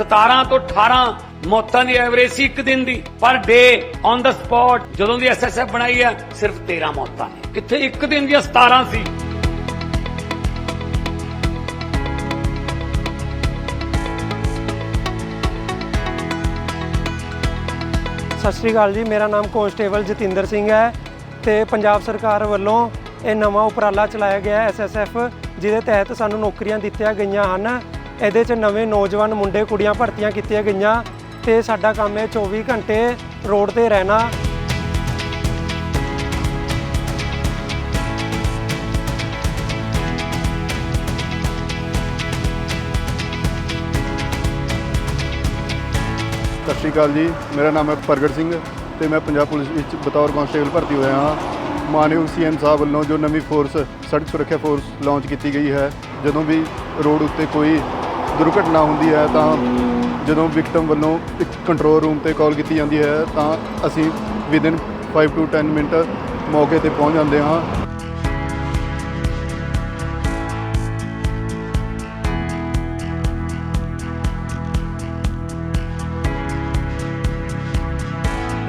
17 ਤੋਂ 18 ਮੌਤਾਂ ਦੀ ਐਵਰੇਜ ਸੀ ਇੱਕ ਦਿਨ ਦੀ। ਪਰ ਡੇ ਔਨ ਦਾ ਸਪੌਟ ਜਦੋਂ ਦੀ ਐਸਐਸਐਫ ਬਣਾਈ ਹੈ ਸਿਰਫ 13 ਮੌਤਾਂ ਨੇ। ਕਿੱਥੇ ਇੱਕ ਦਿਨ ਦੀਆਂ 17 ਸੀ? ਸਤਿ ਸ਼੍ਰੀ ਅਕਾਲ ਜੀ, ਮੇਰਾ ਨਾਮ ਕੋਂਸਟੇਬਲ ਜਤਿੰਦਰ ਸਿੰਘ ਹੈ ਤੇ ਪੰਜਾਬ ਸਰਕਾਰ ਵੱਲੋਂ ਇਹ ਨਵਾਂ ਉਪਰਾਲਾ ਚਲਾਇਆ ਗਿਆ ਹੈ ਐਸਐਸਐਫ ਜਿਹਦੇ ਤਹਿਤ ਸਾਨੂੰ ਨੌਕਰੀਆਂ ਦਿੱਤੀਆਂ ਗਈਆਂ ਹਨ। ਇਹਦੇ 'ਚ ਨਵੇਂ ਨੌਜਵਾਨ ਮੁੰਡੇ ਕੁੜੀਆਂ ਭਰਤੀਆਂ ਕੀਤੀਆਂ ਗਈਆਂ ਤੇ ਸਾਡਾ ਕੰਮ ਹੈ 24 ਘੰਟੇ ਰੋਡ ਤੇ ਰਹਿਣਾ। ਸਤਿ ਸ਼੍ਰੀ ਅਕਾਲ ਜੀ, ਮੇਰਾ ਨਾਮ ਹੈ ਪ੍ਰਗਟ ਸਿੰਘ ਤੇ ਮੈਂ ਪੰਜਾਬ ਪੁਲਿਸ ਵਿੱਚ ਬਤੌਰ ਕਾਂਸਟੇਬਲ ਭਰਤੀ ਹੋਇਆ ਹਾਂ। ਮਾਨਯੋਗ ਸੀਐਮ ਸਾਹਿਬ ਵੱਲੋਂ ਜੋ ਨਵੀਂ ਫੋਰਸ, ਸੜਕ ਸੁਰੱਖਿਆ ਫੋਰਸ ਲਾਂਚ ਕੀਤੀ ਗਈ ਹੈ, ਜਦੋਂ ਵੀ ਰੋਡ ਉੱਤੇ ਕੋਈ ਦੁਰਘਟਨਾ ਹੁੰਦੀ ਹੈ ਤਾਂ ਜਦੋਂ ਵਿਕਟਮ ਵੱਲੋਂ ਇੱਕ ਕੰਟਰੋਲ ਰੂਮ ਤੇ ਕਾਲ ਕੀਤੀ ਜਾਂਦੀ ਹੈ ਤਾਂ ਅਸੀਂ ਵਿਦਿਨ 5 ਟੂ 10 ਮਿੰਟ ਮੌਕੇ ਤੇ ਪਹੁੰਚ ਜਾਂਦੇ ਹਾਂ।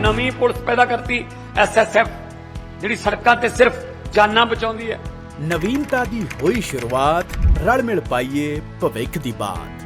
ਨਵੀਂ ਪੁਲਿਸ ਪੈਦਾ ਕਰਤੀ ਐਸਐਸਐਫ ਜਿਹੜੀ ਸੜਕਾਂ ਤੇ ਸਿਰਫ ਜਾਨਾਂ ਬਚਾਉਂਦੀ ਹੈ। ਨਵੀਨਤਾ ਦੀ ਹੋਈ ਸ਼ੁਰੂਆਤ ਰਲ ਮਿਲ ਪਾਈਏ ਭਵਿੱਖ ਦੀ ਬਾਤ।